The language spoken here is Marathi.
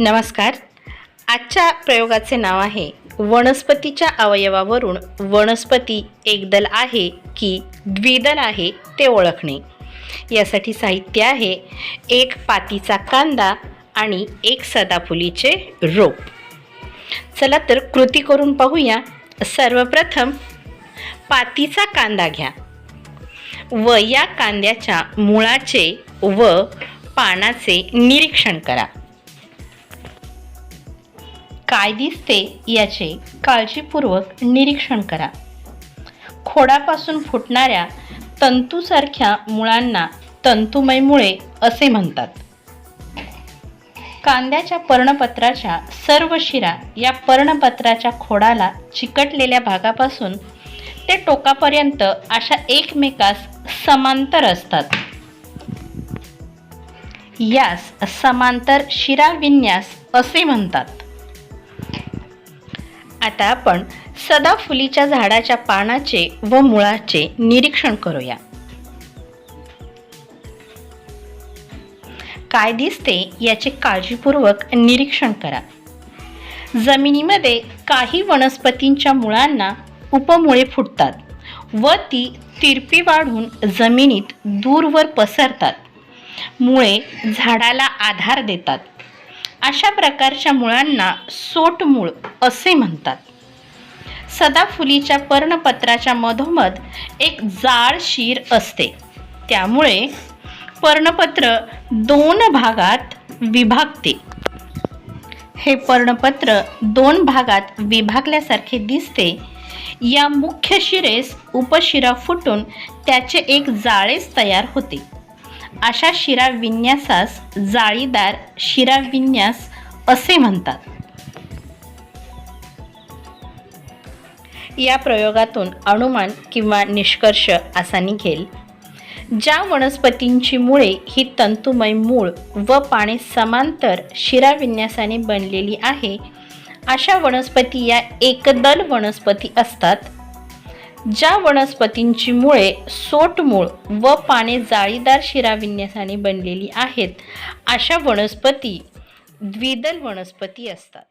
नमस्कार. आजच्या प्रयोगाचे नाव आहे वनस्पतीच्या अवयवावरून वनस्पती एकदल आहे की द्विदल आहे ते ओळखणे. यासाठी साहित्य आहे एक पातीचा कांदा आणि एक सदाफुलीचे रोप. चला तर कृती करून पाहूया. सर्वप्रथम पातीचा कांदा घ्या. व या कांद्याच्या मुळाचे व पानाचे निरीक्षण करा. काय दिसते याचे काळजीपूर्वक निरीक्षण करा. खोडापासून फुटणाऱ्या तंतूसारख्या मुळांना तंतुमय मुळे असे म्हणतात. कांद्याच्या पर्णपत्राच्या सर्व शिरा या पर्णपत्राच्या खोडाला चिकटलेल्या भागापासून ते टोकापर्यंत अशा एकमेकास समांतर असतात. यास समांतर शिराविन्यास असे म्हणतात. आता आपण सदाफुलीच्या झाडाच्या पानाचे व मुळाचे निरीक्षण करूया. काय दिसते याचे काळजीपूर्वक निरीक्षण करा. जमिनीमध्ये काही वनस्पतींच्या मुळांना उपमुळे फुटतात व ती तिरपी वाढून जमिनीत दूरवर पसरतात. मुळे झाडाला आधार देतात. अशा प्रकारच्या मुळांना सोटमूळ असे म्हणतात. सदाफुलीच्या पर्णपत्राच्या मधोमध एक जाड शीर असते. त्यामुळे पर्णपत्र दोन भागात विभागते. हे पर्णपत्र दोन भागात विभागल्यासारखे दिसते. या मुख्य शिरेस उपशिरा फुटून त्याचे एक जाळेच तयार होते. अशा शिराविन्यासास जाळीदार शिराविन्यास असे म्हणतात. या प्रयोगातून अनुमान किंवा निष्कर्ष असा निघेल. ज्या वनस्पतींची मुळे ही तंतुमय मूळ व पाने समांतर शिराविन्यासाने बनलेली आहे अशा वनस्पती या एकदल वनस्पती असतात. ज्या वनस्पतींची मुळे सोटमूळ व पाने जाळीदार शिराविन्यासाने बनलेली आहेत अशा वनस्पती द्विदल वनस्पती असतात.